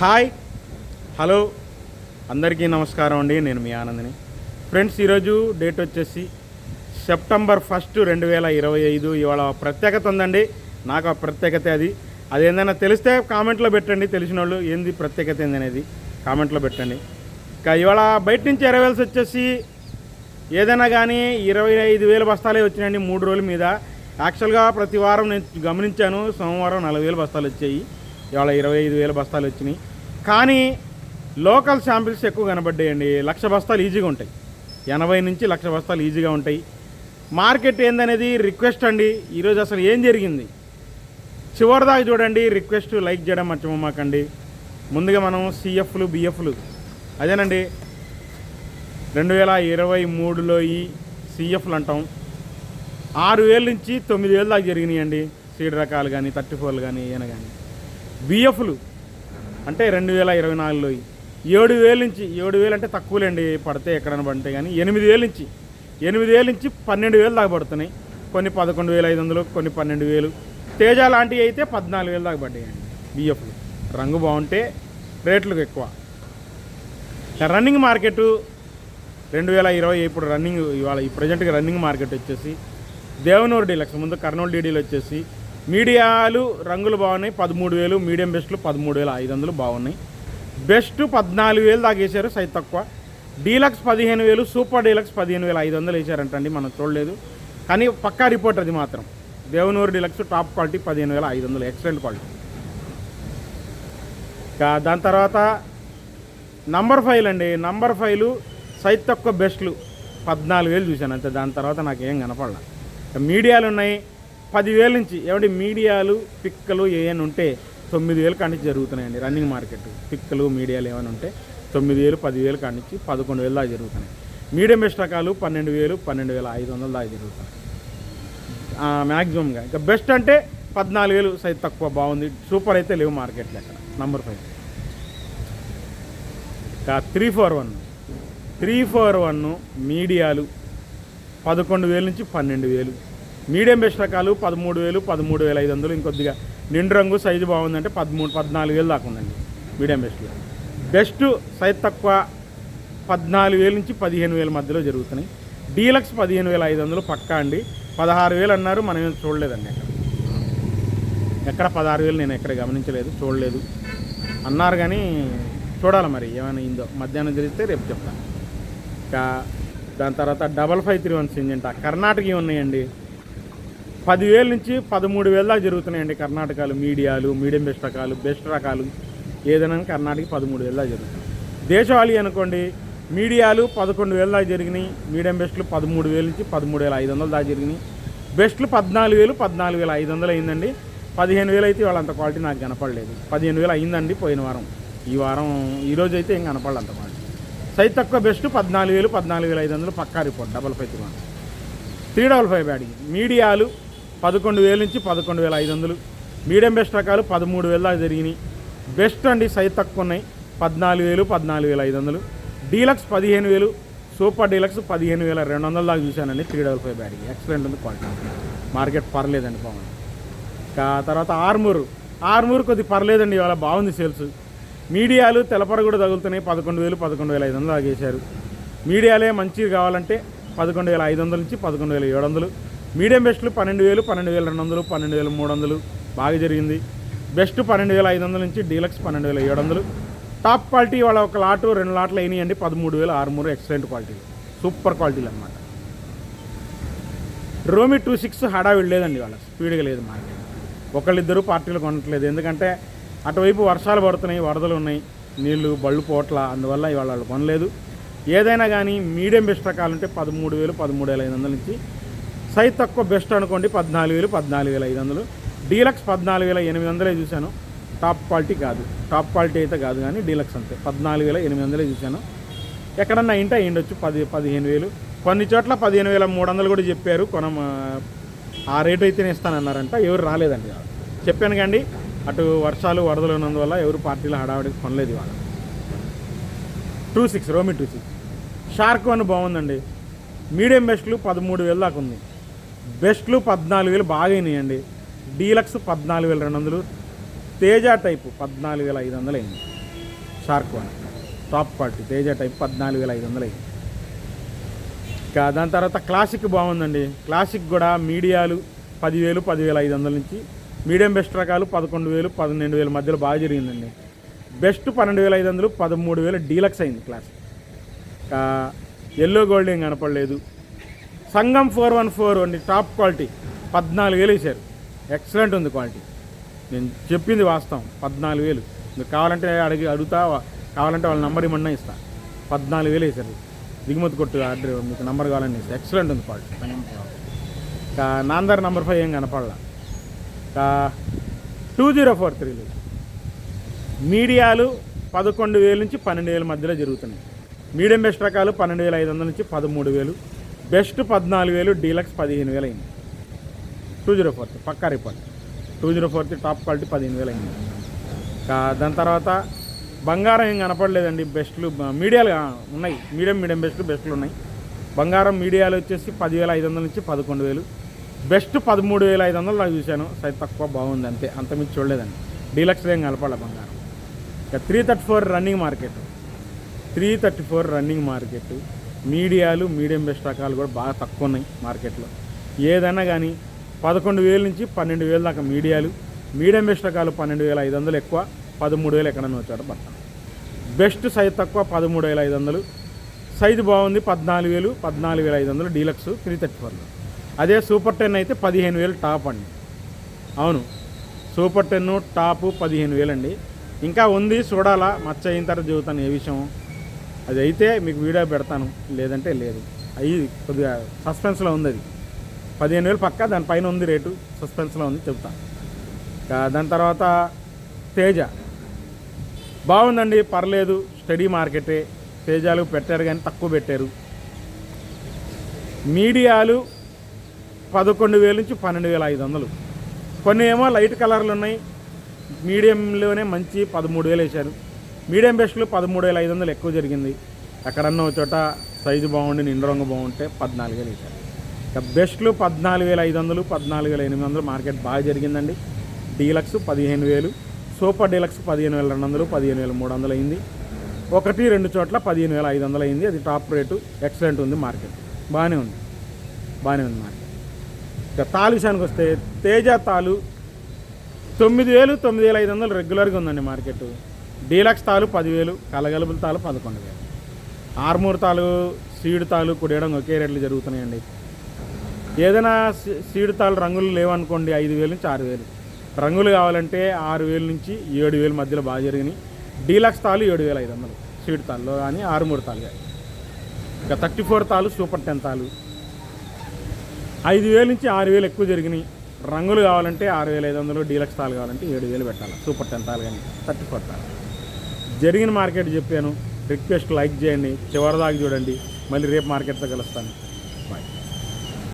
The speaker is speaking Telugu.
హాయ్. హలో. అందరికీ నమస్కారం అండి. నేను మీ ఆనందని. ఫ్రెండ్స్ ఈరోజు డేట్ వచ్చేసి సెప్టెంబర్ ఫస్ట్ రెండు వేల ఇరవై ఐదు. ఇవాళ ప్రత్యేకత ఉందండి. నాకు ఆ ప్రత్యేకత అది. అది ఏందైనా తెలిస్తే కామెంట్లో పెట్టండి. తెలిసిన వాళ్ళు ఏంది ప్రత్యేకత ఏందనేది కామెంట్లో పెట్టండి. ఇంకా ఇవాళ బయట నుంచి ఎరవేల్సి వచ్చేసి ఏదైనా కానీ ఇరవై ఐదు వేల బస్తాలే వచ్చినాయండి మూడు రోజుల మీద. యాక్చువల్గా ప్రతి వారం నేను గమనించాను. సోమవారం నలభై వేల బస్తాలు వచ్చాయి. ఇవాళ ఇరవై ఐదు వేల బస్తాలు వచ్చినాయి. కానీ లోకల్ శాంపిల్స్ ఎక్కువ కనబడ్డాయండి. లక్ష బస్తాలు ఈజీగా ఉంటాయి. ఎనభై నుంచి లక్ష బస్తాలు ఈజీగా ఉంటాయి. మార్కెట్ ఏందనేది రిక్వెస్ట్ అండి. ఈరోజు అసలు ఏం జరిగింది? చివరిదాకా చూడండి. రిక్వెస్ట్ లైక్ చేయడం మర్చిపోమాకండి. ముందుగా మనం సిఎఫ్లు బిఎఫ్లు. అదేనండి. రెండు వేల ఇరవై మూడులో ఈ సిఎఫ్లు అంటాం. ఆరు వేల నుంచి తొమ్మిది వేల దాకా జరిగినాయండి. సీడ్ రకాలు కానీ థర్టీ ఫోర్లు కానీ ఏమైనా కానీ బిఎఫ్లు అంటే రెండు వేల ఇరవై నాలుగులో ఏడు వేల నుంచి ఏడు వేలు అంటే తక్కువలేండి పడితే ఎక్కడైనా పడితే కానీ ఎనిమిది వేల నుంచి ఎనిమిది వేల నుంచి పన్నెండు వేలు దాకా పడుతున్నాయి. కొన్ని పదకొండు వేల ఐదు వందలు కొన్ని పన్నెండు వేలు. తేజ లాంటివి అయితే పద్నాలుగు వేలు దాకా పడ్డాయండి బిఎఫ్లు రంగు బాగుంటే రేట్లు ఎక్కువ. రన్నింగ్ మార్కెట్ రెండు వేల ఇరవై ఇప్పుడు రన్నింగ్ ఇవాళ ఈ ప్రజెంట్గా రన్నింగ్ మార్కెట్ వచ్చేసి దేవనూరు డీలక్స్ ముందు కర్నూలు డీడీలు వచ్చేసి మీడియాలు రంగులు బాగున్నాయి. పదమూడు వేలు మీడియం బెస్ట్లు పదమూడు వేల ఐదు వందలు బాగున్నాయి. బెస్ట్ పద్నాలుగు వేలు దాకా వేసారు సైజ్ తక్కువ. డీలక్స్ పదిహేను వేలు సూపర్ డీలక్స్ పదిహేను వేల ఐదు వందలు వేసారంటండి మనం చూడలేదు. కానీ పక్కా రిపోర్ట్ అది మాత్రం. దేవనూరు డీలక్స్ టాప్ క్వాలిటీ పదిహేను వేల ఐదు వందలు ఎక్సలెంట్ క్వాలిటీ. ఇంకా దాని తర్వాత నంబర్ ఫైవ్ అండి. నంబర్ ఫైవ్లు సైజ్ తక్కువ బెస్ట్లు పద్నాలుగు వేలు చూశాను అంతే. దాని తర్వాత నాకు ఏం కనపడలా మీడియాలు ఉన్నాయి. పదివేల నుంచి ఏమంటే మీడియాలు పిక్కలు ఏమైనా ఉంటే తొమ్మిది వేలు కానించి జరుగుతున్నాయండి రన్నింగ్ మార్కెట్. పిక్కలు మీడియాలు ఏమైనా ఉంటే తొమ్మిది వేలు పదివేలు కానించి పదకొండు వేలు దాకా జరుగుతున్నాయి. మీడియం బెస్ట్ రకాలు పన్నెండు వేలు పన్నెండు వేల ఐదు వందలు దాకా జరుగుతున్నాయి. మ్యాక్సిమంగా ఇంకా బెస్ట్ అంటే పద్నాలుగు వేలు సైజ్ తక్కువ బాగుంది. సూపర్ అయితే లేవు మార్కెట్లో అక్కడ నంబర్ ఫైవ్. ఇంకా three four one. Three four one మీడియాలు పదకొండు వేలు నుంచి పన్నెండు వేలు మీడియం బెస్ట్ రకాలు పదమూడు వేలు పదమూడు వేల ఐదు వందలు ఇంకొద్దిగా నిండు రంగు సైజు బాగుందంటే పదమూడు పద్నాలుగు వేలు దాకా ఉందండి మీడియం బెస్ట్లో బెస్ట్ సైజ్ తక్కువ పద్నాలుగు వేల నుంచి పదిహేను వేల మధ్యలో జరుగుతున్నాయి. డీలక్స్ పదిహేను వేల ఐదు వందలు పక్కా అండి. పదహారు వేలు అన్నారు మనం ఏం చూడలేదండి అక్కడ ఎక్కడ పదహారు వేలు నేను ఎక్కడ గమనించలేదు చూడలేదు. అన్నారు కానీ చూడాలి మరి ఏమైనా అయిందో. మధ్యాహ్నం తెలిస్తే రేపు చెప్తాను. ఇంకా దాని తర్వాత double five three one Syngenta Karnataka ఉన్నాయండి. పదివేల నుంచి పదమూడు వేల దాకా జరుగుతున్నాయండి కర్ణాటకలు మీడియాలు మీడియం బెస్ట్ రకాలు బెస్ట్ రకాలు. ఏదైనా కర్ణాటక పదమూడు వేల దాకా జరుగుతుంది దేశవాళీ అనుకోండి మీడియాలు పదకొండు వేల దాకా జరిగినాయి మీడియం బెస్ట్లు పదమూడు వేల నుంచి పదమూడు వేల ఐదు వందల దాకా జరిగినాయి. బెస్ట్లు పద్నాలుగు వేలు పద్నాలుగు వేల ఐదు వందలు అయిందండి. పదిహేను వేలు అయితే వాళ్ళంత క్వాలిటీ నాకు కనపడలేదు. పదిహేను వేలు అయిందండి పోయిన వారం. ఈ వారం ఈరోజు అయితే ఏం కనపడలేదు అంత క్వాలిటీ. సైజ్ తక్కువ బెస్ట్ పద్నాలుగు వేలు పద్నాలుగు వేల ఐదు వందలు పక్కా report double five three double five బ్యాడింగ్ మీడియాలు పదకొండు వేల నుంచి పదకొండు వేల ఐదు వందలు. మీడియం బెస్ట్ రకాలు పదమూడు వేల దాకా జరిగినాయి. బెస్ట్ అండి సైజ్ తక్కువ ఉన్నాయి. పద్నాలుగు వేలు పద్నాలుగు వేల ఐదు వందలు. డీలక్స్ పదిహేను వేలు. సూపర్ డీలక్స్ పదిహేను వేల రెండు వందల దాకా చూశానండి. Three double five battery. Excellent ఉంది క్వాలిటీ మార్కెట్ పర్లేదండి బాగుంది. ఇంకా తర్వాత ఆర్మూర్. ఆర్మూర్ కొద్ది పర్లేదండి ఇవాళ బాగుంది సేల్స్. మీడియాలు తెలపర కూడా తగులుతున్నాయి. పదకొండు వేలు పదకొండు వేల ఐదు వందలు ఆగేశారు మీడియాలే మంచివి కావాలంటే పదకొండు వేల ఐదు వందల నుంచి పదకొండు వేల ఏడు వందలు. మీడియం బెస్ట్లు పన్నెండు వేలు పన్నెండు వేల రెండు వందలు పన్నెండు వేల మూడు వందలు. బాగా జరిగింది. బెస్ట్ పన్నెండు వేల ఐదు వందల నుంచి డీలక్స్ పన్నెండు వేల ఏడు వందలు. టాప్ క్వాలిటీ వాళ్ళ ఒక లాటు రెండు లాట్లు అయినాయండి. పదమూడు వేలు ఆరుమూరు ఎక్సలెంట్ క్వాలిటీ. సూపర్ క్వాలిటీలు అనమాట రోమి టూ సిక్స్ హడావిడి లేదండి వాళ్ళ స్పీడ్గా లేదు మార్కెట్. ఒకళ్ళిద్దరూ పార్టీలు కొనట్లేదు. ఎందుకంటే అటువైపు వర్షాలు పడుతున్నాయి వరదలు ఉన్నాయి నీళ్ళు బళ్ళు పోట్ల అందువల్ల ఇవాళ వాళ్ళు కొనలేదు. ఏదైనా కానీ మీడియం బెస్ట్ రకాలు ఉంటే పదమూడు వేలు పదమూడు వేల ఐదు వందల నుంచి సైజ్ తక్కువ బెస్ట్ అనుకోండి పద్నాలుగు వేలు పద్నాలుగు వేల ఐదు వందలు. డీలక్స్ పద్నాలుగు వేల ఎనిమిది వందలే చూశాను. టాప్ క్వాలిటీ కాదు. టాప్ క్వాలిటీ అయితే కాదు కానీ డీలక్స్ అంతే. పద్నాలుగు వేల ఎనిమిది వందలే చూశాను. ఎక్కడన్నా ఇంటే అయ్యిండొచ్చు. పది పదిహేను వేలు. కొన్ని చోట్ల పదిహేను వేల మూడు వందలు కూడా చెప్పారు. కొన ఆ రేటు అయితేనే ఇస్తానన్నారంట. ఎవరు రాలేదండి చెప్పాను కండి అటు వర్షాలు వరదలు ఉన్నందువల్ల ఎవరు పార్టీలో హడావిడి కొనలేదు ఇవాళ. టూ సిక్స్ రోమి టూ సిక్స్. షార్క్ వన్ బాగుందండి. మీడియం బెస్ట్లు పదమూడు వేలు దాకా ఉంది. బెస్ట్లు పద్నాలుగు వేలు బాగా అయినాయండి. డీలక్స్ పద్నాలుగు వేల రెండు వందలు తేజ టైపు పద్నాలుగు వేల ఐదు వందలు అయింది. Shark one top quality Teja type పద్నాలుగు వేల ఐదు వందలు అయింది. ఇంకా దాని తర్వాత క్లాసిక్ బాగుందండి. క్లాసిక్ కూడా మీడియాలు పదివేలు పదివేల ఐదు వందల నుంచి మీడియం బెస్ట్ రకాలు పదకొండు వేలు పన్నెండు వేల మధ్యలో బాగా జరిగిందండి. బెస్ట్ పన్నెండు వేల ఐదు వందలు పదమూడు వేలు డీలక్స్ అయింది క్లాసిక్. ఎల్లో గోల్డ్ ఏం కనపడలేదు. సంగం ఫోర్ వన్ ఫోర్ అండి టాప్ క్వాలిటీ. పద్నాలుగు వేలు వేశారు. ఎక్సలెంట్ ఉంది క్వాలిటీ. నేను చెప్పింది వాస్తవం. పద్నాలుగు వేలు. మీరు కావాలంటే అడిగి అడుగుతా కావాలంటే వాళ్ళ నెంబర్ ఇమ్మన్నా ఇస్తా. పద్నాలుగు వేలు వేశారు. దిగుమతి కొట్టు ఆర్డర్ మీకు నెంబర్ కావాలని ఇస్తా. ఎక్సలెంట్ ఉంది క్వాలిటీ. ఇంకా నాందర్ నెంబర్ ఫైవ్ ఏం కనపడలా. ఇంకా టూ జీరో ఫోర్ త్రీలు మీడియాలు పదకొండు వేలు నుంచి పన్నెండు వేల మధ్యలో జరుగుతున్నాయి. మీడియం బెస్ట్ రకాలు పన్నెండు వేల ఐదు వందల నుంచి పదమూడు వేలు. బెస్ట్ పద్నాలుగు వేలు డీలక్స్ పదిహేను వేలు అయింది టూ జీరో ఫోర్త్ పక్కా report. Two zero fourth top quality పదిహేను వేలు అయింది దాని తర్వాత బంగారం ఏం కనపడలేదండి బెస్ట్లు మీడియాలు ఉన్నాయి. మీడియం మీడియం బెస్ట్లు బెస్ట్లు ఉన్నాయి. బంగారం మీడియాలు వచ్చేసి పదివేల ఐదు వందల నుంచి పదకొండు వేలు. బెస్ట్ పదమూడు వేల ఐదు వందలు నాకు చూశాను. సైజ్ తక్కువ బాగుంది అంతే. అంత మించి చూడలేదండి. డీలక్స్ ఏం కనపడలే బంగారం. ఇక three thirty four running market. Three thirty four running market. మీడియాలు మీడియం బెస్ట్ రకాలు కూడా బాగా తక్కువ ఉన్నాయి మార్కెట్లో. ఏదైనా కానీ పదకొండు వేల నుంచి పన్నెండు వేల దాకా మీడియాలు మీడియం బెస్ట్ రకాలు పన్నెండు వేల ఐదు వందలు ఎక్కువ పదమూడు వేలు ఎక్కడన్నా వచ్చాడు పడతాను బెస్ట్ సైజ్ తక్కువ పదమూడు వేల ఐదు వందలు సైజు బాగుంది పద్నాలుగు వేలు పద్నాలుగు వేల ఐదు వందలు డీలక్స్ త్రీ థర్టీ ఫోర్లు. అదే సూపర్ టెన్ అయితే పదిహేను వేలు టాప్ అండి. అవును సూపర్ టెన్ టాపు పదిహేను వేలండి. ఇంకా ఉంది చూడాలా మచ్చ అయిన తర్వాత చెబుతాను ఏ విషయం. అది అయితే మీకు వీడియో పెడతాను. లేదంటే లేదు. అయ్యి కొద్దిగా సస్పెన్స్లో ఉంది అది. పదిహేను వేలు పక్క దానిపైన ఉంది రేటు. సస్పెన్స్లో ఉంది చెప్తాను దాని తర్వాత తేజ. బాగుందండి పర్లేదు స్టడీ మార్కెటే. తేజాలు పెట్టారు కానీ తక్కువ పెట్టారు. మీడియాలు పదకొండు వేల నుంచి పన్నెండు వేల ఐదు వందలు. కొన్ని ఏమో లైట్ కలర్లు ఉన్నాయి. మీడియంలోనే మంచి పదమూడు వేలు వేశారు. మీడియం బెస్ట్లు పదమూడు వేల ఐదు వందలు ఎక్కువ జరిగింది. ఎక్కడన్నా ఒక చోట సైజు బాగుండి నిండు రంగు బాగుంటే పద్నాలుగు వేలు ఇచ్చారు. ఇక బెస్ట్లు పద్నాలుగు వేల ఐదు వందలు పద్నాలుగు వేల ఎనిమిది వందలు మార్కెట్ బాగా జరిగిందండి. డీలక్స్ పదిహేను వేలు సూపర్ డీలక్స్ పదిహేను వేల రెండు వందలు పదిహేను వేల మూడు వందలు అయింది ఒకటి రెండు చోట్ల పదిహేను వేల ఐదు వందలు అయింది అది టాప్ రేటు ఎక్సలెంట్ ఉంది మార్కెట్. బాగానే ఉంది. బాగానే ఉంది మార్కెట్. ఇక తాలు విషయానికి వస్తే తేజ తాలు తొమ్మిది వేలు తొమ్మిది వేల ఐదు వందలు రెగ్యులర్గా ఉందండి మార్కెట్. డీలక్స్ తాలు పదివేలు కలగలుపుల తాలు పదకొండు వేలు. ఆర్మూర్ తాలు సీడ్ తాలు కుడియడం ఒకే రేట్లు జరుగుతున్నాయండి. ఏదైనా సీడ్ తాలు రంగులు లేవనుకోండి ఐదు వేలు నుంచి ఆరు వేలు. రంగులు కావాలంటే ఆరు వేలు నుంచి ఏడు వేలు మధ్యలో బాగా జరిగినాయి. డీలక్స్ తాలు ఏడు వేల ఐదు వందలు సీడ్ తాళ్ళు కానీ ఆరుమూరు తాలు కానీ ఇక థర్టీ ఫోర్ తాలు సూపర్ టెన్ తాలు ఐదు వేలు నుంచి ఆరు వేలు ఎక్కువ జరిగినాయి. రంగులు కావాలంటే ఆరు వేల ఐదు వందలు డీలక్స్ తాలు కావాలంటే ఏడు వేలు పెట్టాలి. సూపర్ టెన్ తాలు కానీ థర్టీ ఫోర్ తాలు జరిగిన మార్కెట్ చెప్పాను. రిక్వెస్ట్ లైక్ చేయండి. చివరిదాకా చూడండి. మళ్ళీ రేపు మార్కెట్తో కలుస్తాను.